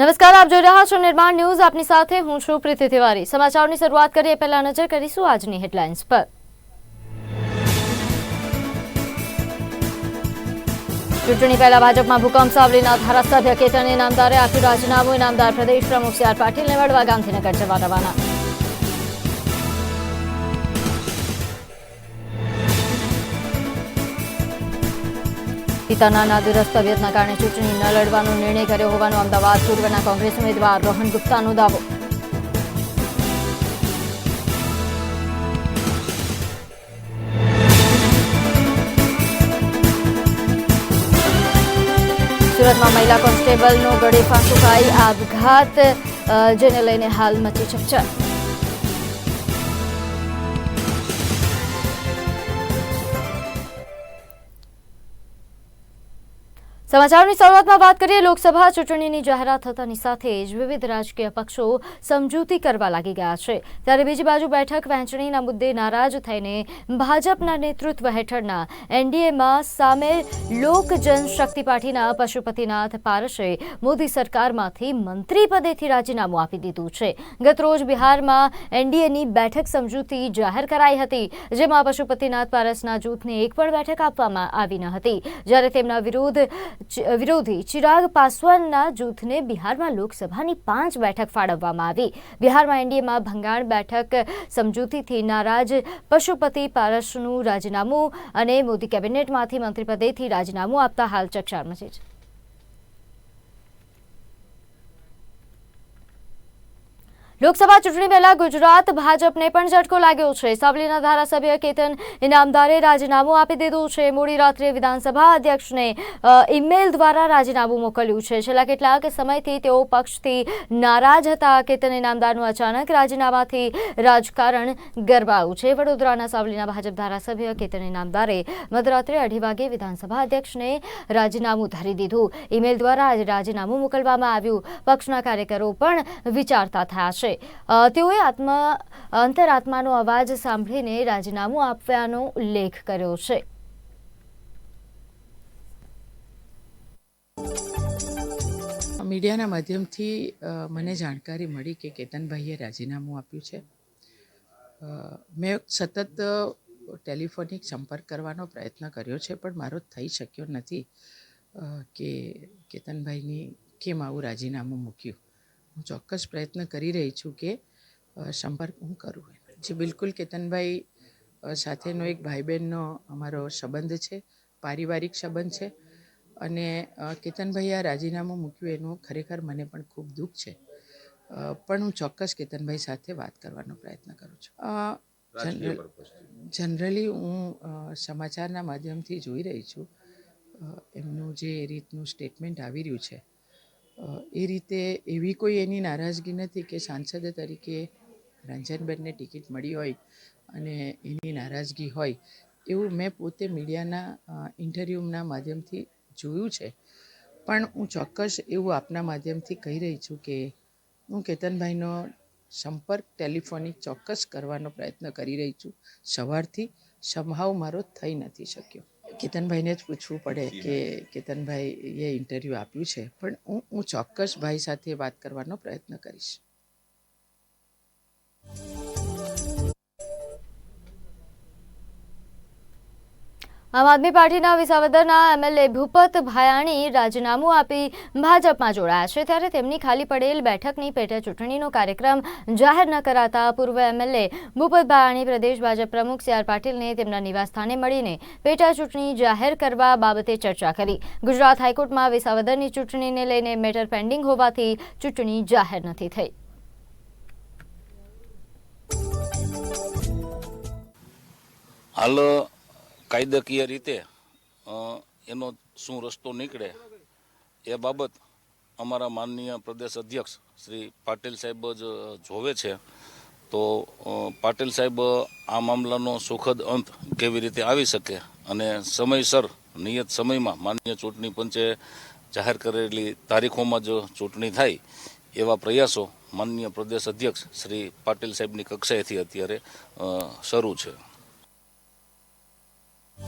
નમસ્કાર, આપ જોઈ રહ્યા છો નિર્માણ ન્યૂઝ. આપની સાથે હું છું પ્રીતિ તિવારી. સમાચારની શરૂઆત કરીએ. પહેલા નજર કરીશું આજની હેડલાઇન્સ પર. ચૂંટણી પહેલા ભાજપમાં ભૂકંપ, સાવલીના ધારાસભ્ય કેતન ઇનામદારે આપ્યું રાજીનામું. ઇનામદાર પ્રદેશ પ્રમુખ સી આર પાટીલને વડવા ગાંધીનગર જવા રવાના. પિતાના નાદુરસ્ત તબિયતના કારણે ચૂંટણી ન લડવાનો નિર્ણય કર્યો હોવાનો અમદાવાદ પૂર્વના કોંગ્રેસ ઉમેદવાર રોહન ગુપ્તાનો દાવો. સુરતમાં મહિલા કોન્સ્ટેબલનો ગળે ફાંસો ખાઈ આપઘાત જેને લઈને હાલ મચી ચકચાર સમાચારોની શરૂઆતમાં વાત કરીએ, લોકસભા ચૂંટણીની જાહેરાત થતાની સાથે જ વિવિધ રાજકીય પક્ષો સમજૂતી કરવા લાગી ગયા છે. ત્યારે બીજી બાજુ બેઠક વહેંચણીના મુદ્દે નારાજ થઈને ભાજપના નેતૃત્વ હેઠળના એનડીએમાં સામેલ લોક જનશક્તિ પાર્ટીના પશુપતિનાથ પારસે મોદી સરકારમાંથી મંત્રી પદેથી રાજીનામું આપી દીધું છે. ગતરોજ બિહારમાં એનડીએની બેઠક સમજૂતી જાહેર કરાઈ હતી, જેમાં પશુપતિનાથ પારસના જૂથને એક પણ બેઠક આપવામાં આવી ન હતી. જ્યારે તેમના વિરોધ ચિ- વિરોધી ચિરાગ પાસવાનના જૂથને બિહારમાં લોકસભાની પાંચ બેઠક ફાળવવામાં આવી. બિહારમાં એનડીએમાં ભંગાણ બેઠક, સમજૂતીથી નારાજ, પશુપતિ પારસનું રાજીનામું અને મોદી કેબિનેટમાંથી મંત્રીપદેથી રાજીનામું આપતા હાલ ચકચાર મચી છે. લોકસભા ચૂંટણી પહેલા ગુજરાત ભાજપને પણ ઝટકો લાગ્યો છે. સાવલીના ધારાસભ્ય કેતન ઇનામદારે રાજીનામું આપી દીધું છે. મોડી રાત્રે વિધાનસભા અધ્યક્ષને ઈમેલ દ્વારા રાજીનામું મોકલ્યું છે. છેલ્લા કેટલાક સમયથી તેઓ પક્ષથી નારાજ હતા. કેતન ઇનામદારનું અચાનક રાજીનામાથી રાજકારણ ગરબાયું છે. વડોદરાના સાવલીના ભાજપ ધારાસભ્ય કેતન ઇનામદારે મધરાત્રે અઢી વાગે વિધાનસભા અધ્યક્ષને રાજીનામું ધરી દીધું. ઈમેલ દ્વારા આજે રાજીનામું મોકલવામાં આવ્યું. પક્ષના કાર્યકરો પણ વિચારતા થયા છે. અ, તેઓએ આત્મા અંતરાત્માનો અવાજ સાંભળીને રાજીનામું આપવાનો ઉલ્લેખ કર્યો છે. મીડિયાના માધ્યમથી મને જાણકારી મળી કે કેતનભાઈએ રાજીનામું આપ્યું છે. મેં સતત ટેલિફોનિક સંપર્ક કરવાનો પ્રયત્ન કર્યો છે પણ મારો થઈ શક્યો નથી કે કેતનભાઈની કેમ આવું રાજીનામું મૂક્યું. હું ચોક્કસ પ્રયત્ન કરી રહી છું કે સંપર્ક હું કરું જે બિલકુલ કેતનભાઈ સાથેનો એક ભાઈ બહેનનો અમારો સંબંધ છે પારિવારિક સંબંધ છે અને કેતનભાઈએ આ રાજીનામું મૂક્યું એનું ખરેખર મને પણ ખૂબ દુઃખ છે. પણ હું ચોક્કસ કેતનભાઈ સાથે વાત કરવાનો પ્રયત્ન કરું છું. જનરલી હું સમાચારના માધ્યમથી જોઈ રહી છું. એમનું જે રીતનું સ્ટેટમેન્ટ આવી રહ્યું છે એ રીતે એવી કોઈ એની નારાજગી નથી કે સાંસદ તરીકે રંજનબેનને ટિકિટ મળી હોય અને એની નારાજગી હોય. એવું મેં પોતે મીડિયાના ઇન્ટરવ્યૂના માધ્યમથી જોયું છે. પણ હું ચોક્કસ એવું આપના માધ્યમથી કહી રહી છું કે હું કેતનભાઈનો સંપર્ક ટેલિફોનિક ચોક્કસ કરવાનો પ્રયત્ન કરી રહી છું. સવારથી, સંભાવ મારો થઈ નથી શક્યો. કેતનભાઈને જ પૂછવું પડે કે કેતનભાઈએ ઇન્ટરવ્યૂ આપ્યું છે. પણ હું હું ચોક્કસ ભાઈ સાથે વાત કરવાનો પ્રયત્ન કરીશ. આમ આદમી પાર્ટીના વિસાવદરના એમએલએ ભૂપત ભાયાણી રાજીનામું આપી ભાજપમાં જોડાયા છે. ત્યારે તેમની ખાલી પડેલ બેઠકની પેટા ચૂંટણીનો કાર્યક્રમ જાહેર ન કરાતા પૂર્વ એમએલએ ભૂપત ભાયાણી, પ્રદેશ ભાજપ પ્રમુખ સી આર પાટીલને તેમના નિવાસસ્થાને મળીને પેટા ચૂંટણી જાહેર કરવા બાબતે ચર્ચા કરી. ગુજરાત હાઈકોર્ટમાં વિસાવદરની ચૂંટણીને લઈને મેટર પેન્ડિંગ હોવાથી ચૂંટણી જાહેર નથી થઈ. હાલ કાયદાકીય રીતે એનો શું રસ્તો નીકળે એ બાબત અમારા માનનીય પ્રદેશ અધ્યક્ષ શ્રી પાટીલ સાહેબ જ જોવે છે. તો પાટિલ સાહેબ આ મામલાનો સુખદ અંત કેવી રીતે આવી શકે અને સમયસર, નિયત સમયમાં માનનીય ચૂંટણી પંચે જાહેર કરેલી તારીખોમાં જ ચૂંટણી થાય એવા પ્રયાસો માનનીય પ્રદેશ અધ્યક્ષ શ્રી પાટીલ સાહેબની કક્ષાએથી અત્યારે શરૂ છે.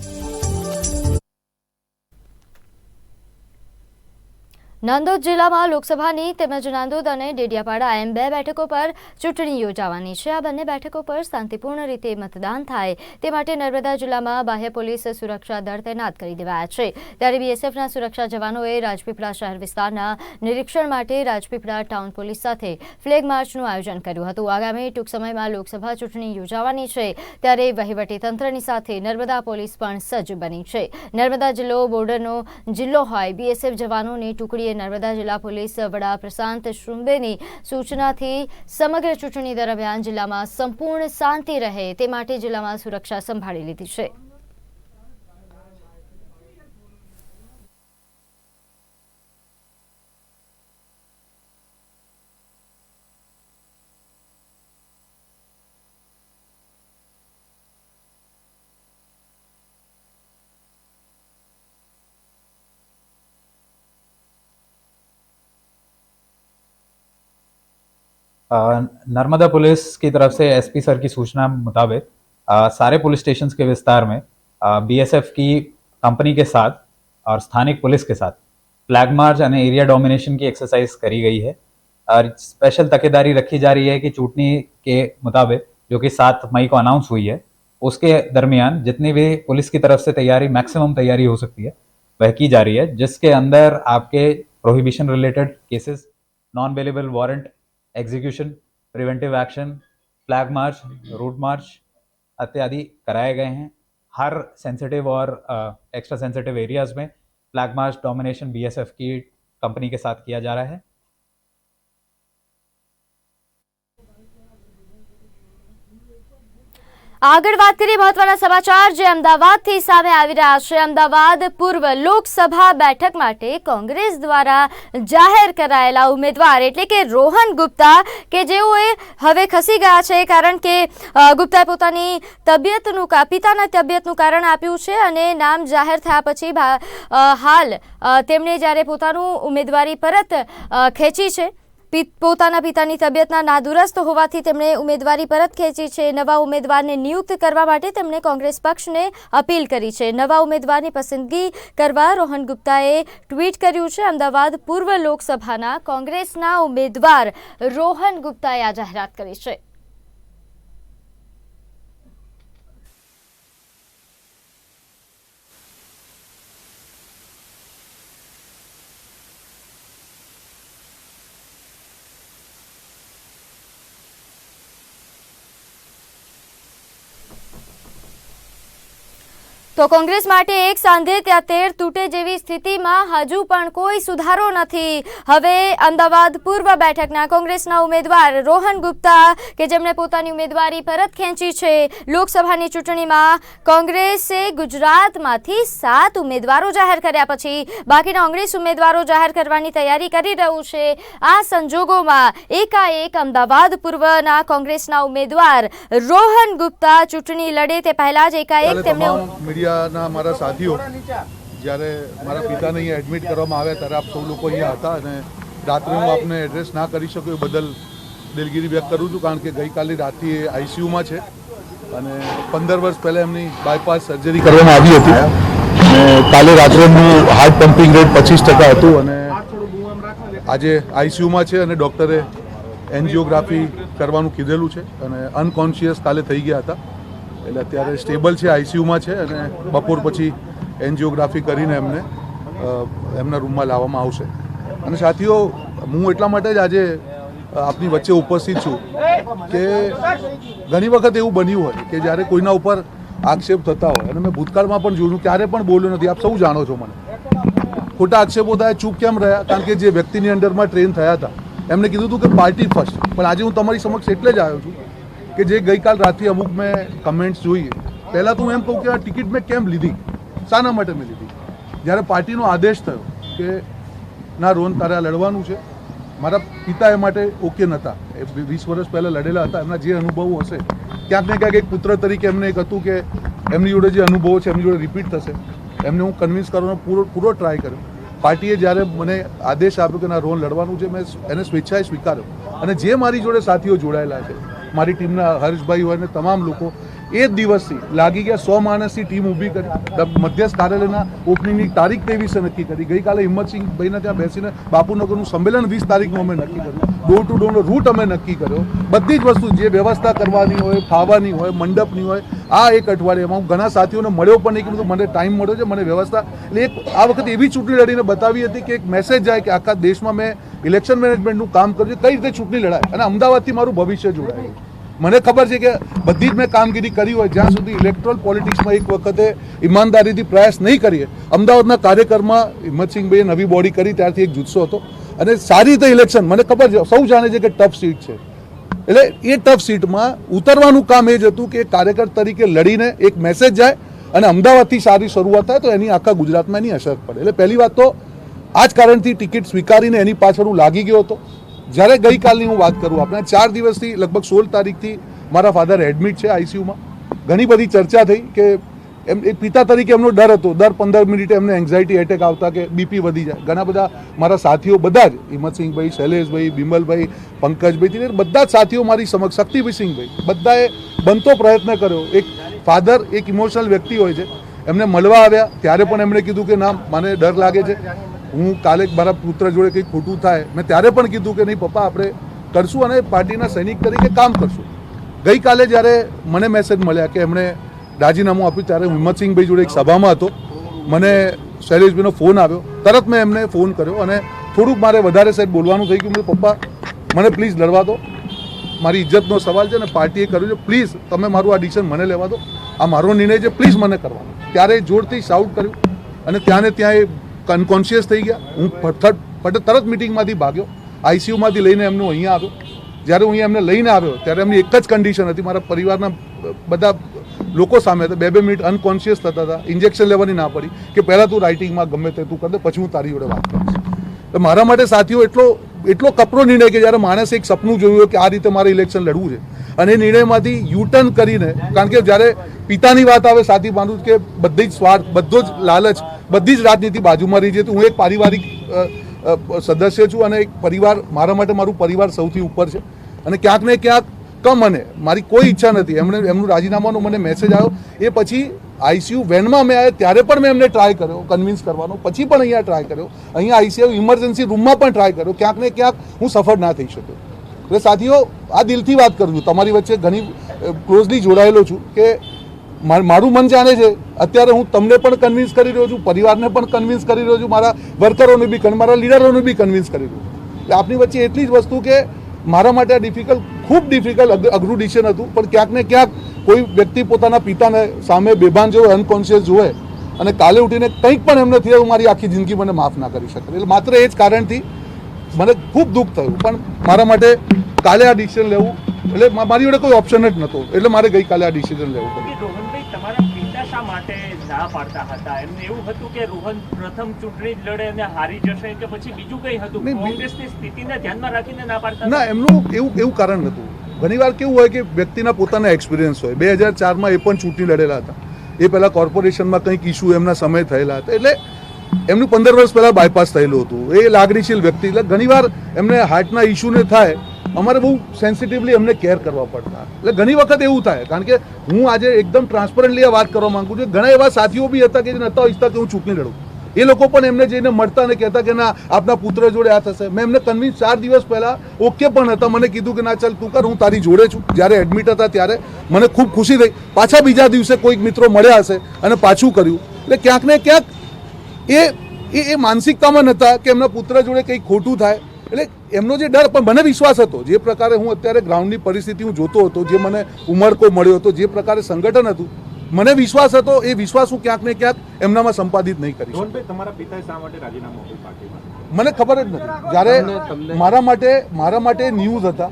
Thank you. નાંદોદ જિલ્લામાં લોકસભાની તેમજ નાંદોદ અને ડેડિયાપાડા એમ બે બેઠકો પર ચૂંટણી યોજાવાની છે. આ બંને બેઠકો પર શાંતિપૂર્ણ રીતે મતદાન થાય તે માટે નર્મદા જિલ્લામાં બાહ્ય પોલીસ સુરક્ષા દળ તૈનાત કરી દેવાયા છે. ત્યારે બીએસએફના સુરક્ષા જવાનોએ રાજપીપળા શહેર વિસ્તારના નિરીક્ષણ માટે રાજપીપળા ટાઉન પોલીસ સાથે ફ્લેગ માર્ચનું આયોજન કર્યું હતું. આગામી ટૂંક સમયમાં લોકસભા ચૂંટણી યોજાવાની છે. ત્યારે વહીવટીતંત્રની સાથે નર્મદા પોલીસ પણ સજ્જ બની છે. નર્મદા જિલ્લો બોર્ડરનો જિલ્લો હોય, બીએસએફ જવાનોની ટુકડીએ નર્મદા જિલ્લા પોલીસ વડા પ્રશાંત શુંબેની સૂચનાથી સમગ્ર ચૂંટણી દરમિયાન જિલ્લામાં સંપૂર્ણ શાંતિ રહે તે માટે જિલ્લામાં સુરક્ષા સંભાળી લીધી છે. नर्मदा पुलिस की तरफ़ से एसपी सर की सूचना मुताबिक सारे पुलिस स्टेशन के विस्तार में बीएसएफ की कंपनी के साथ और स्थानिक पुलिस के साथ फ्लैग मार्च यानी एरिया डोमिनेशन की एक्सरसाइज करी गई है। और स्पेशल तकेदारी रखी जा रही है कि चूटनी के मुताबिक, जो कि सात मई को अनाउंस हुई है, उसके दरमियान जितनी भी पुलिस की तरफ़ से तैयारी, मैक्सिमम तैयारी हो सकती है, वह की जा रही है, जिसके अंदर आपके prohibition related cases non available warrant execution preventive action flag march route march इत्यादि कराए गए हैं। हर सेंसिटिव और एक्स्ट्रा सेंसिटिव एरियाज़ में फ्लैग मार्च डोमिनेशन बीएसएफ की कंपनी के साथ किया जा रहा है। આગળ વાત કરીએ મહત્વના સમાચાર જે અમદાવાદથી સામે આવી રહ્યા છે. અમદાવાદ પૂર્વ લોકસભા બેઠક માટે કોંગ્રેસ દ્વારા જાહેર કરાયેલા ઉમેદવાર એટલે કે રોહન ગુપ્તા કે જેઓએ હવે ખસી ગયા છે કારણ કે ગુપ્તાએ પોતાની તબિયતનું પિતાના તબિયતનું કારણ આપ્યું છે અને નામ જાહેર થયા પછી હાલ તેમણે જ્યારે પોતાનું ઉમેદવારી પરત ખેંચી છે. પોતાના પિતાની તબિયતના નાદુરસ્ત હોવાથી તેમણે ઉમેદવારી પરત ખેંચી છે. નવા ઉમેદવારને નિયુક્ત કરવા માટે તેમણે કોંગ્રેસ પક્ષને અપીલ કરી છે. નવા ઉમેદવારની પસંદગી કરવા રોહન ગુપ્તાએ ટ્વીટ કર્યું છે. અમદાવાદ પૂર્વ લોકસભાના કોંગ્રેસના ઉમેદવાર રોહન ગુપ્તાએ આ જાહેરાત કરી છે. તો કોંગ્રેસ માટે એક સાંધે ત્યાં તેર તૂટે જેવી સ્થિતિમાં હજુ પણ કોઈ સુધારો નથી. હવે અમદાવાદ પૂર્વ બેઠકના કોંગ્રેસના ઉમેદવાર રોહન ગુપ્તા કે જેમણે પોતાની ઉમેદવારી પરત ખેંચી છે લોકસભાની ચૂંટણીમાં કોંગ્રેસે ગુજરાતમાંથી સાત ઉમેદવારો જાહેર કર્યા પછી બાકીના કોંગ્રેસ ઉમેદવારો જાહેર કરવાની તૈયારી કરી રહ્યું છે. આ સંજોગોમાં એકાએક અમદાવાદ પૂર્વના કોંગ્રેસના ઉમેદવાર રોહન ગુપ્તા ચૂંટણી લડે તે પહેલા જ એકાએક તેમણે તમામ મીડિયાના મારા સાથીઓ, જ્યારે મારા પિતાને અહીંયા એડમિટ કરવામાં આવ્યા ત્યારે આપ સૌ લોકો અહીંયા હતા અને રાત્રે હું આપને એડ્રેસ ના કરી શક્યો એ બદલ દિલગીરી વ્યક્ત કરું છું, કારણ કે ગઈકાલે રાતથી એ આઈસીયુમાં છે અને પંદર વર્ષ પહેલાં એમની બાયપાસ સર્જરી કરવામાં આવી હતી. અને કાલે રાત્રે એમનું હાર્ટ પમ્પિંગ રેટ પચીસ ટકા હતું અને આજે આઈસીયુમાં છે અને ડૉક્ટરે એન્જિયોગ્રાફી કરવાનું કીધેલું છે અને અનકોન્શિયસ કાલે થઈ ગયા હતા. એટલે અત્યારે સ્ટેબલ છે, આઈસીયુમાં છે અને બપોર પછી એન્જિયોગ્રાફી કરીને એમને એમના રૂમમાં લાવવામાં આવશે. અને સાથીઓ, હું એટલા માટે જ આજે આપની વચ્ચે ઉપસ્થિત છું કે ઘણી વખત એવું બન્યું હોય કે જ્યારે કોઈના ઉપર આક્ષેપ થતા હોય, અને મેં ભૂતકાળમાં પણ જોયું, ક્યારે પણ બોલ્યો નથી, આપ સૌ જાણો છો મને. ખોટા આક્ષેપો થાય, ચૂપ કેમ રહ્યા? કારણ કે જે વ્યક્તિની અંડરમાં ટ્રેન થયા હતા, એમને કીધું હતું કે પાર્ટી ફર્સ્ટ, પણ આજે હું તમારી સમક્ષ એટલે જ આવ્યો છું કે જે ગઈકાલ રાતથી અમુક મેં કમેન્ટ્સ જોઈ. પહેલાં તો હું એમ કહું કે આ ટિકિટ મેં કેમ લીધી? શાના માટે મેં લીધી? જ્યારે પાર્ટીનો આદેશ થયો કે, ના રોહન, તારે આ લડવાનું છે. મારા પિતા એ માટે ઓકે નહોતા એ વીસ વર્ષ પહેલાં લડેલા હતા. એમના જે અનુભવો હશે, ક્યાંક ને ક્યાંક એક પુત્ર તરીકે એમને એક હતું કે, એમની જોડે જે અનુભવો છે, એમની જોડે રિપીટ થશે. એમને હું કન્વિન્સ કરવાનો પૂરો પૂરો ટ્રાય કર્યો. પાર્ટીએ જ્યારે મને આદેશ આપ્યો કે ના રોહન, લડવાનું છે, મેં એને સ્વેચ્છાએ સ્વીકાર્યો. અને જે મારી જોડે સાથીઓ જોડાયેલા છે મારી ટીમના હર્ષભાઈ હોય ને તમામ લોકો એ જ દિવસથી લાગી ગયા સો માણસની ટીમ ઊભી કરી. મધ્યસ્થ કાર્યાલયના ઓપનિંગની તારીખ તે વિશે નક્કી કરી. ગઈકાલે હિંમતસિંહ ભાઈને ત્યાં બેસીને બાપુનગરનું સંમેલન વીસ તારીખનું અમે નક્કી કર્યું. ડોર ટુ ડોરનો રૂટ અમે નક્કી કર્યો. બધી જ વસ્તુ જે વ્યવસ્થા કરવાની હોય, ખાવાની હોય, મંડપની હોય, આ એક અઠવાડિયામાં હું ઘણા સાથીઓને મળ્યો પણ નહીં કે બધું મને ટાઈમ મળ્યો છે, મને વ્યવસ્થા એટલે એક આ વખતે એવી ચૂંટણી લડીને બતાવી હતી કે એક મેસેજ જાય કે આખા દેશમાં મેં ઇલેક્શન મેનેજમેન્ટનું કામ કર્યું કઈ રીતે ચૂંટણી લડાય? અને અમદાવાદથી મારું ભવિષ્ય જોડાય. મને ખબર છે કે બધી જ મેં કામગીરી કરી હોય, જ્યાં સુધી ઇલેક્ટ્રોલ પોલિટિક્સમાં એક વખતે ઈમાનદારીથી પ્રયાસ નહીં કરીએ, અમદાવાદના કાર્યક્રમમાં હિંમતસિંહભાઈએ નવી બોડી કરી, ત્યારથી એક જુસ્સો હતો. અને સારી રીતે ઇલેક્શન મને ખબર છે, સૌ જાણે છે કે ટફ સીટ છે. એટલે એ ટફ સીટમાં ઉતરવાનું કામ એ જ હતું કે કાર્યકર તરીકે લડીને એક મેસેજ જાય અને અમદાવાદથી સારી શરૂઆત થાય, તો એની આખા ગુજરાતમાં એની અસર પડે. એટલે પહેલી વાત તો આ જ કારણથી ટિકિટ સ્વીકારીને એની પાછળ હું લાગી ગયો હતો. જ્યારે ગઈકાલની હું વાત કરું, આપણે ચાર દિવસથી લગભગ સોળ તારીખથી મારા ફાધર એડમિટ છે આઈસીયુમાં ઘણી બધી ચર્ચા થઈ કે એમ, એક પિતા તરીકે એમનો ડર હતો. દર પંદર મિનિટે એમને એન્ઝાયટી એટેક આવતા કે બીપી વધી જાય. ઘણા બધા મારા સાથીઓ બધા જ હિંમતસિંહભાઈ શૈલેષભાઈ, બિમલભાઈ, પંકજભાઈ તે બધા જ સાથીઓ મારી સમક્ષ શક્તિભાઈસિંહભાઈ બધાએ બનતો પ્રયત્ન કર્યો. એક ફાધર એક ઇમોશનલ વ્યક્તિ હોય છે. એમને મળવા આવ્યા. ત્યારે પણ એમણે કીધું કે ના, મને ડર લાગે છે. હું કાલે મારા પુત્ર જોડે કંઈક ખોટું થાય, મેં ત્યારે પણ કીધું કે નહીં, પપ્પા, આપણે કરશું અને પાર્ટીના સૈનિક તરીકે કામ કરશું. ગઈકાલે જ્યારે મને મેસેજ મળ્યા કે એમણે રાજીનામું આપ્યું ત્યારે હું હિંમતસિંહભાઈ જોડે એક સભામાં હતો. મને શૈલેષભાઈનો ફોન આવ્યો. તરત મેં એમને ફોન કર્યો અને થોડુંક મારે વધારે સાહેબ બોલવાનું થઈ ગયું. પપ્પા, મને પ્લીઝ લડવા દો. મારી ઇજ્જતનો સવાલ છે અને પાર્ટીએ કર્યું છે. પ્લીઝ તમે મારું આ ડિસિઝન મને લેવા દો. આ મારો નિર્ણય છે. પ્લીઝ મને કરવાનો ત્યારે જોરથી શાઉટ કર્યું અને ત્યાં ને ત્યાં એ અનકોન્શિયસ થઈ ગયા. હું ફટ તરત મિટિંગમાંથી ભાગ્યો. આઈસીયુમાંથી લઈને એમનું અહીંયા આવ્યો. જ્યારે હું એમને લઈને આવ્યો, ત્યારે એમની એક જ કન્ડિશન હતી. મારા પરિવારના બધા લોકો સામે હતા. બે બે મિનિટ અનકોન્શિયસ થતા હતા. ઇન્જેક્શન લેવાની ના પડી કે પહેલાં તું રાઇટિંગમાં ગમે તે તું કર પછી હું તારી જોડે વાત કરીશ. મારા માટે સાથીઓ, એટલો એટલો કપરો નિર્ણય કે જ્યારે માણસે એક સપનું જોયું કે આ રીતે મારે ઇલેક્શન લડવું છે. અને એ નિર્ણયમાંથી યુટર્ન કરીને, કારણ કે જ્યારે પિતાની વાત આવે સાથી માનું કે બધી જ સ્વાર્થ બધો જ લાલચ બધી જ રાજનીતિ બાજુમાં રહી છે. હું એક પારિવારિક સદસ્ય છું અને એક પરિવાર, મારા માટે મારું પરિવાર સૌથી ઉપર છે. અને ક્યાંક ને ક્યાંક કમ મને, મારી કોઈ ઈચ્છા નથી. એમણે, એમનું રાજીનામાનો મને મેસેજ આવ્યો. એ પછી આઈસીયુ વેનમાં મેં આવ્યા ત્યારે પણ મેં એમને ટ્રાય કર્યો કન્વિન્સ કરવાનો. પછી પણ અહીંયા ટ્રાય કર્યો. અહીંયા આઈસીયુ ઇમરજન્સી રૂમમાં પણ ટ્રાય કર્યો. ક્યાંક ને ક્યાંક હું સફળ ના થઈ શક્યો. એટલે સાથીઓ, આ દિલથી વાત કરું છું. તમારી વચ્ચે ઘણી ક્લોઝલી જોડાયેલો છું કે માર- મન જાણે છે. અત્યારે હું તમને પણ કન્વિન્સ કરી રહ્યો છું, પરિવારને પણ કન્વિન્સ કરી રહ્યો છું, મારા વર્કરોને બી મારા લીડરોને બી કન્વિન્સ કરી રહ્યો છું. એટલે આપની વચ્ચે એટલી જ વસ્તુ કે મારા માટે આ ડિફિકલ્ટ ખૂબ ડિફિકલ્ટ અઘરું ડિસિઝન હતું, પણ ક્યાંક ને ક્યાંક કોઈ વ્યક્તિ પોતાના પિતાને સામે બેભાન જોવે અનકોન્શિયસ જોવે અને કાલે ઉઠીને કંઈક પણ એમને થયું મારી આખી જિંદગી મને માફ ના કરી શકે. એટલે માત્ર એ જ કારણથી મને ખૂબ દુઃખ થયું. પણ મારા માટે કાલે આ ડિસિઝન લેવું, એટલે મારી જોડે કોઈ ઓપ્શન જ નહોતો. એટલે મારે ગઈકાલે આ ડિસિઝન લેવું પડ્યું. તમારા પિતા શા માટે ના પાડતા હતા? એમને એવું હતું કે રોહન પ્રથમ ચૂંટણી જ લડે અને હારી જશે કે પછી બીજું કઈ હતું? કોંગ્રેસની સ્થિતિને ધ્યાનમાં રાખીને ના પાડતા ના એમનું એવું એવું કારણ નહોતું ઘણીવાર કેવું હોય કે વ્યક્તિના પોતાના એક્સપિરિયન્સ હોય. બે હજાર ચારમાં એ પણ ચૂંટણી લડેલા હતા. એ પહેલાં કોર્પોરેશનમાં કંઈક ઇસ્યુ એમના સમય થયેલા હતા. એટલે એમનું પંદર વર્ષ પહેલાં બાયપાસ થયેલું હતું. એ લાગણીશીલ વ્યક્તિ. એટલે ઘણીવાર એમને હાર્ટના ઇસ્યુને થાય અમારે બહુ સેન્સિટિવલી એમને કેર કરવા પડતા. એટલે ઘણી વખત એવું થાય, કારણ કે હું આજે એકદમ ટ્રાન્સપરન્ટલી આ વાત કરવા માંગુ છું. ઘણા એવા સાથીઓ બી હતા કે જે નહોતા ઈચ્છતા કે હું ચૂંટણી લડું. એ લોકો પણ એમને જઈને મળતા અને કહેતા કે ના, આપના પુત્ર જોડે આ થશે. મેં એમને કન્વિન્સ ચાર દિવસ પહેલાં ઓકે પણ હતા. મને કીધું કે ના, ચાલ તું કર, હું તારી જોડે છું. જ્યારે એડમિટ હતા ત્યારે મને ખૂબ ખુશી થઈ. પાછા બીજા દિવસે કોઈક મિત્રો મળ્યા હશે અને પાછું કર્યું. એટલે ક્યાંક ને ક્યાંક એ એ માનસિકતામાં નહોતા કે એમના પુત્ર જોડે કંઈક ખોટું થાય. એટલે એમનો જે ડર પણ મને વિશ્વાસ હતો. જે પ્રકારે હું અત્યારે ગ્રાઉન્ડની પરિસ્થિતિ હું જોતો હતો જે મને ઉમરકો મળ્યો હતો જે પ્રકારે સંગઠન હતું મને વિશ્વાસ હતો એ વિશ્વાસ હું ક્યાંક ને ક્યાંક એમનામાં સંપાદિત નહીં કરી તમારા પિતાએ શા માટે રાજીનામું મને ખબર જ નથી. જ્યારે મારા માટે મારા માટે ન્યૂઝ હતા.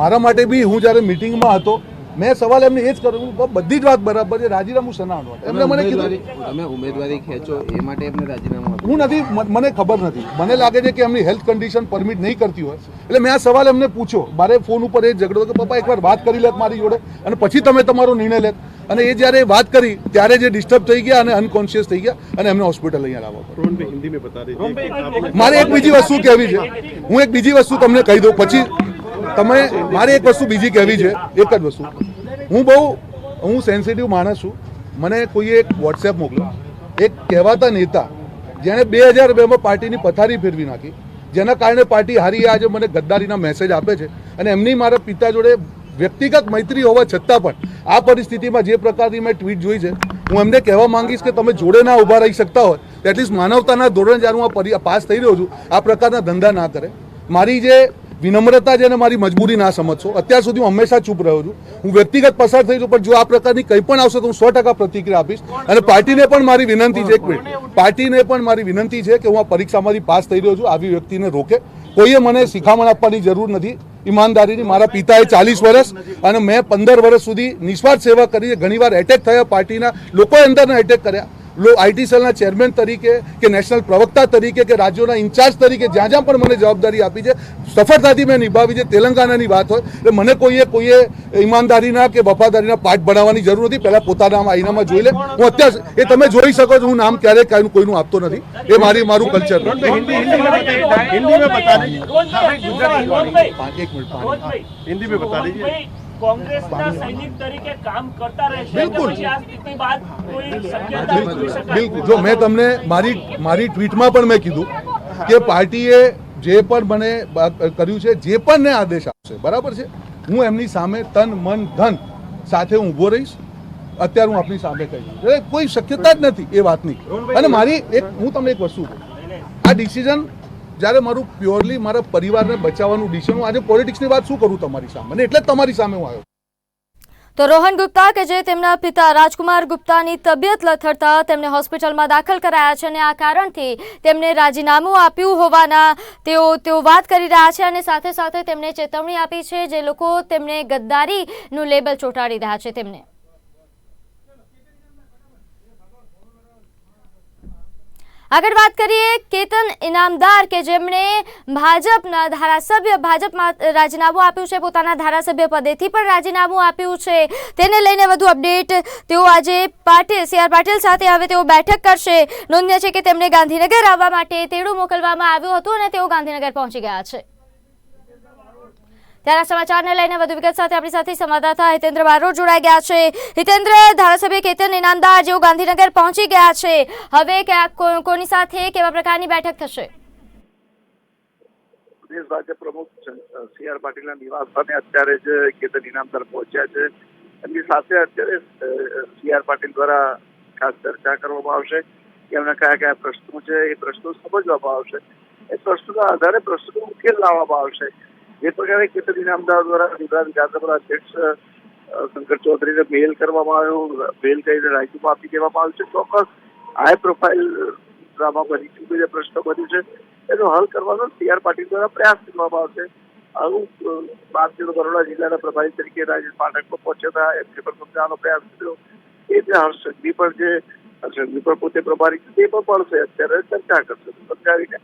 મારા માટે બી હું જ્યારે મિટિંગમાં હતો મેં સવાલ એમને એ જ કર્યો બધી જ વાત બરાબર છે રાજીનામું શના એમને મને કીધું તમે ઉમેદવારી ખેંચો એ માટે એમને રાજીનામું હું નથી મને ખબર નથી. મને લાગે છે કે એમની હેલ્થ કન્ડિશન પરમિટ નહીં કરતી હોય. એટલે મેં આ સવાલ એમને પૂછ્યો. મારે ફોન ઉપર એ ઝઘડો કે પપ્પા એકવાર વાત કરી લેત મારી જોડે. અને પછી તમે તમારો નિર્ણય લેત. અને એ જ્યારે વાત કરી ત્યારે જે ડિસ્ટર્બ થઈ ગયા અને અનકોન્શિયસ થઈ ગયા અને એમને હોસ્પિટલ અહીંયા લાવવા મારે એક બીજી વસ્તુ કહેવી છે. હું એક બીજી વસ્તુ તમને કહી દઉં. પછી તમે મારે એક વસ્તુ બીજી કહેવી છે, એક જ વસ્તુ. હું બહુ, હું સેન્સિટિવ માણસ છું. મને કોઈએ એક વોટ્સએપ મોકલ્યો. એક કહેવાતા નેતા, જેણે બે હજાર બેમાં પાર્ટીની પથારી ફેરવી નાખી. જેના કારણે પાર્ટી હારી, આજે મને ગદ્દારીના મેસેજ આપે છે. અને એમની મારા પિતા જોડે વ્યક્તિગત મૈત્રી હોવા છતાં પણ, આ પરિસ્થિતિમાં જે પ્રકારની મેં ટ્વીટ જોઈ છે, હું એમને કહેવા માંગીશ કે તમે જોડે ના ઊભા રહી શકતા હોય. એટલીસ્ટ માનવતાના ધોરણે જ્યારે હું આ પાસ થઈ રહ્યો છું. આ પ્રકારના ધંધા ના કરે. મારી જે વિનમ્રતા છે અને મારી મજબૂરી ના સમજશો. અત્યાર સુધી હું હંમેશા ચૂપ રહ્યો છું. હું વ્યક્તિગત પસાર થઈ છું, પણ જો આ પ્રકારની કંઈ પણ આવશે તો હું સો ટકા પ્રતિક્રિયા આપીશ. અને પાર્ટીને પણ મારી વિનંતી છે, એક મિનિટ. પાર્ટીને પણ મારી વિનંતી છે કે હું આ પરીક્ષામાંથી પાસ થઈ રહ્યો છું, આવી વ્યક્તિને રોકે. કોઈએ મને શિખામણ આપવાની જરૂર નથી. ઈમાનદારીની મારા પિતાએ ચાલીસ વર્ષ અને મેં પંદર વર્ષ સુધી નિસ્વાર્થ સેવા કરી ઘણીવાર એટેક થયા, પાર્ટીના લોકોએ અંદરના એટેક કર્યા. આઈટી સેલના ચેરમેન તરીકે કે નેશનલ પ્રવક્તા તરીકે કે રાજ્યોના ઇન્ચાર્જ તરીકે જ્યાં જ્યાં પણ મને જવાબદારી આપી છે સફળતાથી મેં નિભાવી છે તેલંગાણાની વાત હોય એટલે મને કોઈએ કોઈએ ઈમાનદારીના કે વફાદારીના પાઠ ભણાવવાની જરૂર નથી. પહેલાં પોતાના આઈનામાં જોઈ લે. હું અત્યાર એ તમે જોઈ શકો છો હું નામ ક્યારેય કાંઈ કોઈનું આપતો નથી. એ મારી મારું કલ્ચર હિન્દી મેં બતા દીજીએ હિન્દી મેં બતા દીજીએ કોંગ્રેસના સૈનિક તરીકે કામ કરતા રહેશે બિલકુલ. પછી આ સ્થિતિ બાદ કોઈ શક્યતા જોઈ બિલકુલ બિલકુલ. જો મેં તમને મારી મારી ટ્વીટમાં પણ મેં કીધું કે પાર્ટીએ જે પણ મને કર્યું છે જે પણ ને આદેશ આપશે બરાબર છે? હું એમની સામે તન મન ધન સાથે હું ઊભો રહીશ. અત્યારે હું આપની સામે કહી એટલે કોઈ શક્યતા જ નથી એ વાતની. અને મારી એક હું તમને એક વસ્તુ આ ડિસિઝન જ્યારે મારું પ્યોરલી મારા પરિવારને બચાવવાનું ડિસિઝન હું આજે પોલિટિક્સની વાત શું કરું તમારી સામે? એટલે તમારી સામે હું આવ્યો. તો રોહન ગુપ્તા કે જે તેમના પિતા રાજકુમાર ગુપ્તાની તબિયત લથડતા તેમને હોસ્પિટલમાં દાખલ કરાયા છે અને આ કારણથી તેમને રાજીનામું આપ્યું હોવાના તેઓ તેઓ વાત કરી રહ્યા છે અને સાથે સાથે તેમણે ચેતવણી આપી છે જે લોકો તેમને ગદ્દારીનું લેબલ ચોંટાડી રહ્યા છે તેમને. આગળ વાત કરીએ કેતન ઇનામદાર કે જેમણે ભાજપના ધારાસભ્ય, ભાજપમાં રાજીનામું આપ્યું છે, પોતાના ધારાસભ્ય પદેથી પણ રાજીનામું આપ્યું છે. તેને લઈને વધુ અપડેટ, તેઓ આજે પાટીલ, સી આર પાટીલ સાથે હવે તેઓ બેઠક કરશે. નોંધ્ય છે કે તેમને ગાંધીનગર આવવા માટે તેડું મોકલવામાં આવ્યું હતું અને તેઓ ગાંધીનગર પહોંચી ગયા છે. ત્યારે સમાચારને લઈને વધુ વિગત સાથે આપણી સાથે સંવાદદાતા હિતેન્દ્ર બારોટ જોડાઈ ગયા છે. હિતેન્દ્ર, ધારાસભ્ય કેતન ઇનામદાર જેઓ ગાંધીનગર પહોંચી ગયા છે. હવે કોની સાથે કેવા પ્રકારની બેઠક થશે? પ્રદેશ ભાજપ પ્રમુખ સી આર પાટીલના નિવાસ સ્થાને અત્યારે જ કેતન ઇનામદાર પહોંચ્યા છે. એમની સાથે અત્યારે સી આર પાટીલ દ્વારા ખાસ ચર્ચા કરવામાં આવશે. કે એમના કયા કયા પ્રશ્નો છે એ પ્રશ્નો સમજવામાં આવશે. એ પ્રશ્નોના આધારે પ્રશ્નો ઉકેલ લાવવામાં આવશે. જે પ્રકારે કેતન અમદાવાદ દ્વારા ગુજરાત વિધાનસભાના અધ્યક્ષ શંકર ચૌધરીને મેલ કરવામાં આવ્યો. મેલ કરીને રાજીનામું આપી દેવામાં આવ્યું છે. ચોક્કસ હાઈ પ્રોફાઇલ ડ્રામા બની ચૂક્યું છે, પ્રશ્ન બન્યું છે. એનો હલ કરવાનો સીઆર પાટીલ દ્વારા પ્રયાસ કરવામાં આવશે. આવું ભારતીય બરોડા જિલ્લાના પ્રભારી તરીકે રાજેશ પાઠકમાં પહોંચ્યા હતા. એમને પણ સમજાવવાનો પ્રયાસ કર્યો. એ જે હર્ષ સંઘવી પણ જે હર્ષ સંઘવી પણ પોતે પ્રભારી છે. તે પણ પડશે અત્યારે ચર્ચા કરશે. સમજાવીને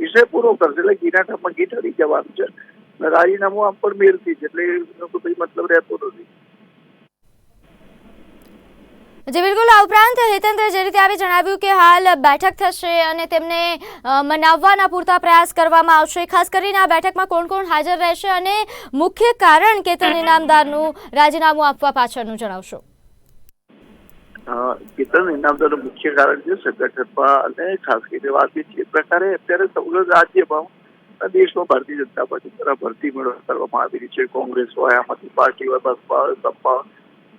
વિષય પૂરો કરશે. એટલે ગીનાટામાં ગીટ હરી જવાનું છે. રાજીનામું આમ પણ મેળતી છે એટલે એનો કંઈ મતલબ રહેતો નથી. જે બિલકુલ. આ ઉપરાંત હેતેન્દ્ર જે રીતે આવે જણાવ્યું કે હાલ બેઠક થશે અને તેમને મનાવવાના પૂરતા પ્રયાસ કરવામાં આવશે. ખાસ કરીને આ બેઠકમાં કોણ કોણ હાજર રહેશે અને મુખ્ય કારણ કેતન ઇનામદારનું રાજીનામું આપવા પાછળનું જણાવશો. કેતન ઇનામદારનું મુખ્ય કારણ છે સંગઠનમાં અને ખાસ કરીને વાત એ પ્રકારે અત્યારે સમગ્ર રાજ્યમાં અને દેશમાં ભારતીય જનતા પાર્ટી દ્વારા ભરતી મેળો કરવામાં આવી રહી છે. કોંગ્રેસ હોય, આમ પાર્ટી હોય બસપા હોય. સપા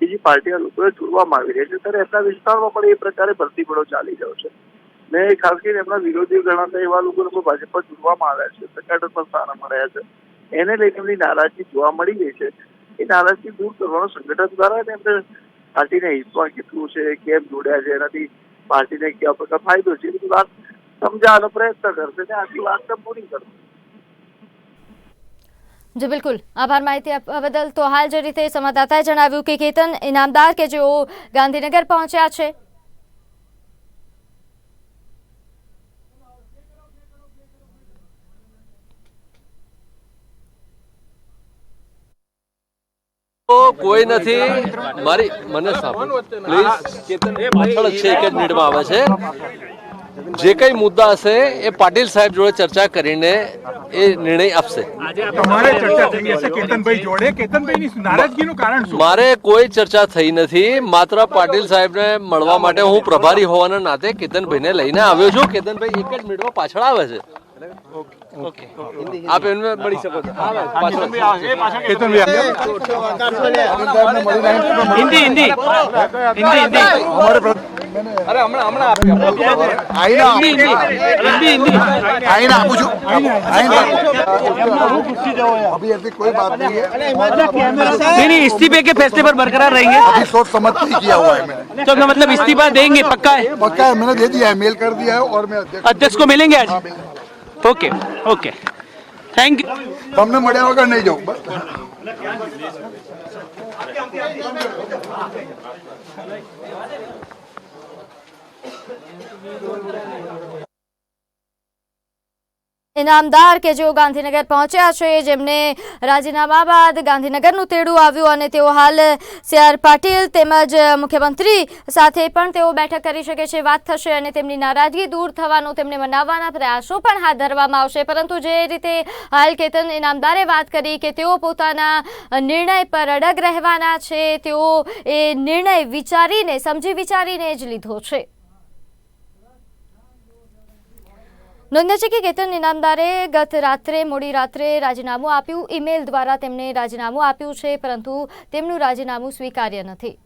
બીજી પાર્ટીના લોકોએ જોડવામાં આવી રહ્યા છે. ત્યારે એમના વિસ્તારમાં પણ એ પ્રકારે ભરતી મેળો ચાલી રહ્યો છે. ને ખાસ કરીને એમના વિરોધી ગણાતા એવા લોકો પણ ભાજપમાં જોડવામાં આવ્યા છે. સંગઠનમાં સ્થાન મળ્યા છે. એને લઈને એમની નારાજગી જોવા મળી રહી છે. એ નારાજગી દૂર કરવાનો સંગઠન દ્વારા એમને પાર્ટીના હિતમાં કેટલું છે, કેમ જોડ્યા છે, એનાથી પાર્ટીને કયા પ્રકાર ફાયદો છે, એ બધી વાત સમજાવવાનો પ્રયત્ન કરશે ને આખી વાત પૂરી કરશે. જી બિલકુલ. આભાર માહિતી આપવા બદલ તો હાલ જે રીતે સંવાદદાતાએ જણાવ્યું કે કેતન ઇનામદાર કે જેઓ ગાંધીનગર પહોંચ્યા છે. કોઈ નથી. મારી મને સાંભળો. પ્લીઝ કેતન. પાછળ છે એક જ મિનિટમાં આવે છે. જે કઈ મુદ્દા હશે એ પાટીલ સાહેબ જોડે ચર્ચા કરીને એ નિર્ણય આપશે. આજે આ તમારે ચર્ચા થઈ હશે કેતનભાઈ જોડે. કેતનભાઈની નારાજગીનું કારણ શું? મારે કોઈ ચર્ચા થઈ નથી. માત્ર પાટીલ સાહેબને મળવા માટે હું પ્રભારી હોવાના નાતે કેતનભાઈને લઈને આવ્યો છું. કેતનભાઈ એક જ મિનિટમાં પાછળ આવે છે. આપ એમને મળી શકો છો આવે, પાછળ કેતનભાઈ હિન્દી હિન્દી હિન્દી હિન્દી અરે હમણાં હમણાં આપ્યા હિન્દી હિન્દી હિન્દી नहीं नहीं इस्तीफे के फैसले पर बरकरार रहेंगे अभी सोच समझ के ही किया हुआ है मैंने तो मतलब इस्तीफा देंगे पक्का है पक्का है मैंने दे दिया है मेल कर दिया है और मैं अध्यक्ष अध्यक्ष को मिलेंगे आज ઓકે ઓકે. થેન્ક યુ તમને મળ્યા વગર નહીં જાઉં. બસ. ઇનામદાર કે જેઓ ગાંધીનગર પહોંચ્યા છે, જેમને રાજીનામા બાદ ગાંધીનગરનું તેડું આવ્યું અને તેઓ હાલ સીઆર પાટીલ તેમજ મુખ્યમંત્રી સાથે પણ તેઓ બેઠક કરી શકે છે, વાત થશે અને તેમની નારાજગી દૂર થવાનો તેમને મનાવવાના પ્રયાસો પણ હાથ ધરવામાં આવશે. પરંતુ જે રીતે હાલ કેતન ઇનામદારે વાત કરી કે તેઓ પોતાના નિર્ણય પર અડગ રહેવાના છે, તેઓ એ નિર્ણય વિચારીને, સમજી વિચારીને જ લીધો છે. નોંધ્ય છે કે કેતન ઇનામદારે ગત રાત્રે, મોડી રાત્રે રાજીનામું આપ્યું. ઈમેલ દ્વારા તેમને રાજીનામું આપ્યું છે, પરંતુ તેમનું રાજીનામું સ્વીકાર્ય નથી.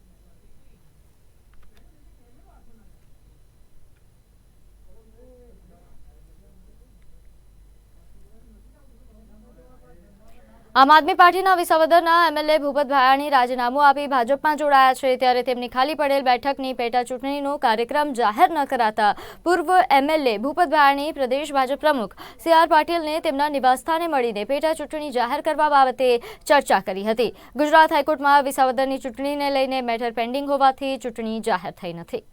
આમ આદમી પાર્ટીના વિસાવદરના એમએલએ ભૂપત ભાયાણી રાજીનામું આપી ભાજપમાં જોડાયા છે ત્યારે તેમની ખાલી પડેલ બેઠકની પેટા ચૂંટણીનો કાર્યક્રમ જાહેર ન કરાતા પૂર્વ એમએલએ ભૂપત ભાયાણી, પ્રદેશ ભાજપ પ્રમુખ સી આર પાટીલને તેમના નિવાસસ્થાને મળીને પેટા ચૂંટણી જાહેર કરવા બાબતે ચર્ચા કરી હતી. ગુજરાત હાઈકોર્ટમાં વિસાવદરની ચૂંટણીને લઈને મેટર પેન્ડિંગ હોવાથી ચૂંટણી જાહેર થઈ નથી.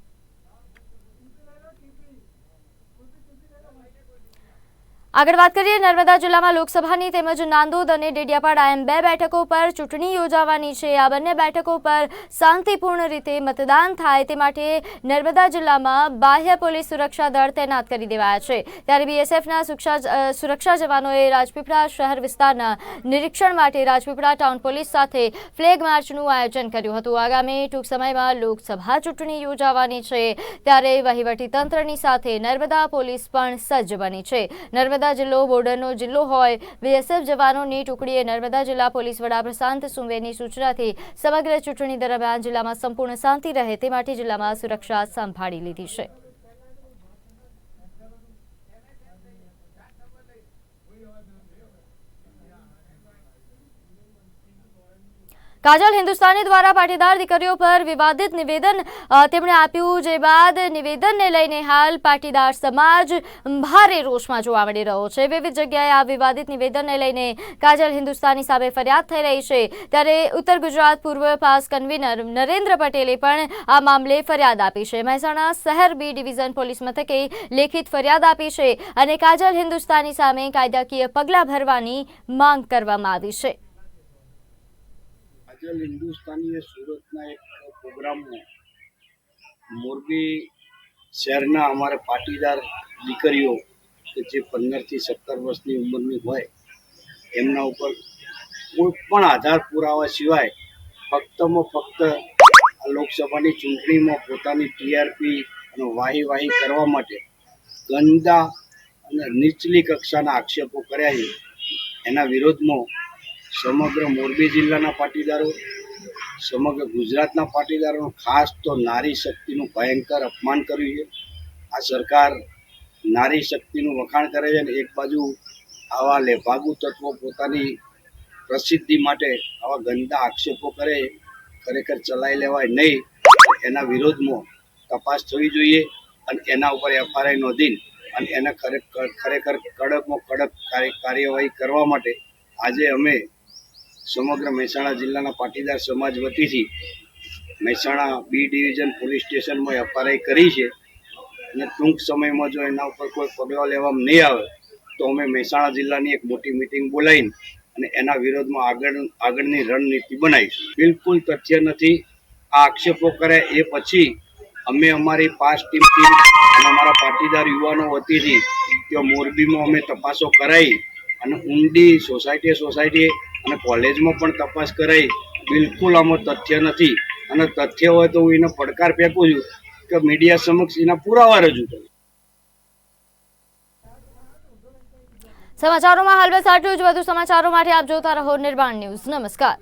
આગળ વાત કરીએ નર્મદા જિલ્લામાં લોકસભાની તેમજ નાંદોદ અને ડેડિયાપાડા એમ બે બેઠકો પર ચૂંટણી યોજાવાની છે. આ બંને બેઠકો પર શાંતિપૂર્ણ રીતે મતદાન થાય તે માટે નર્મદા જિલ્લામાં બાહ્ય પોલીસ સુરક્ષા દળ તૈનાત કરી દેવાયા છે. ત્યારે બીએસએફના સુરક્ષા સુરક્ષા જવાનોએ રાજપીપળા શહેર વિસ્તારના નિરીક્ષણ માટે રાજપીપળા ટાઉન પોલીસ સાથે ફ્લેગ માર્ચનું આયોજન કર્યું હતું. આગામી ટૂંક સમયમાં લોકસભા ચૂંટણી યોજાવાની છે. ત્યારે વહીવટીતંત્રની સાથે નર્મદા પોલીસ પણ સજ્જ બની છે. નર્મદા જિલ્લો, બોર્ડરનો જિલ્લો હોય બીએસએફ જવાનોની ટુકડીએ નર્મદા જિલ્લા પોલીસ વડા પ્રશાંત સુંવેની સૂચનાથી સમગ્ર ચૂંટણી દરમિયાન જિલ્લામાં સંપૂર્ણ શાંતિ રહે તે માટે જિલ્લામાં સુરક્ષા સંભાળી લીધી છે. કાજલ હિન્દુસ્તાની દ્વારા પાટીદાર દીકરીઓ પર વિવાદિત નિવેદન તેમણે આપ્યું, જે બાદ નિવેદનને લઈને હાલ પાટીદાર સમાજ ભારે રોષમાં જોવા મળી રહ્યો છે. વિવિધ જગ્યાએ આ વિવાદિત નિવેદનને લઈને કાજલ હિન્દુસ્તાની સામે ફરિયાદ થઈ રહી છે. ત્યારે ઉત્તર ગુજરાત પૂર્વ પાસ કન્વીનર નરેન્દ્ર પટેલે પણ આ મામલે ફરિયાદ આપી છે. મહેસાણા શહેર બી ડિવિઝન પોલીસ મથકે લેખિત ફરિયાદ આપી છે અને કાજલ હિન્દુસ્તાની સામે કાયદાકીય પગલાં ભરવાની માંગ કરવામાં આવી છે. કાજલ હિન્દુસ્તાનીએ સુરતના એક પ્રોગ્રામમાં મોરબી શહેરના અમારે પાટીદાર દીકરીઓ કે જે પંદરથી સત્તર વર્ષની ઉંમરની હોય, એમના ઉપર કોઈ પણ આધાર પુરાવા સિવાય ફક્તમાં ફક્ત આ લોકસભાની ચૂંટણીમાં પોતાની ટીઆરપી અને વાહી વાહી કરવા માટે ગંદા અને નીચલી કક્ષાના આક્ષેપો કર્યા છે. એના વિરોધમાં સમગ્ર મોરબી જિલ્લાના પાટીદારો, સમગ્ર ગુજરાતના પાટીદારોનો ખાસ તો નારી શક્તિનું ભયંકર અપમાન કર્યું છે. આ સરકાર નારી શક્તિનું વખાણ કરે છે અને એક બાજુ આવા લેભાગુ તત્વો પોતાની પ્રસિદ્ધિ માટે આવા ગંદા આક્ષેપો કરે, ખરેખર ચલાવી લેવાય નહીં, એના વિરોધમાં તપાસ થવી જોઈએ અને એના ઉપર એફઆરઆઈ નોંધી અને એને ખરેખર કડકમાં કડક કાર્યવાહી કરવા માટે આજે અમે સમગ્ર મહેસાણા જિલ્લાના પાટીદાર સમાજ વતીથી મહેસાણા બી ડિવિઝન પોલીસ સ્ટેશનમાં એફઆરઆઈ કરી છે. અને ટૂંક સમયમાં જો એના ઉપર કોઈ પગલાં લેવામાં નહીં આવે, તો અમે મહેસાણા જિલ્લાની એક મોટી મિટિંગ બોલાવીને અને એના વિરોધમાં આગળ, આગળની રણનીતિ બનાવીશું. બિલકુલ તથ્ય નથી. આ આક્ષેપો કરે એ પછી અમે અમારી પાસ ટીમથી અને અમારા પાટીદાર યુવાનો વતીથી ત્યાં મોરબીમાં અમે તપાસો કરાવી અને ઊંડી સોસાયટી સોસાયટી અને કોલેજમાં પણ તપાસ કરાઈ. બિલકુલ આમાં તથ્ય નથી. અને તથ્ય હોય તો હું એને પડકાર ફેંકું છું કે મીડિયા સમક્ષ એના પુરાવા રજૂ કરું. સમાચારોમાં હાલ સાચું જ. વધુ સમાચારો માટે આપ જોતા રહો નિર્માણ ન્યૂઝ. નમસ્કાર.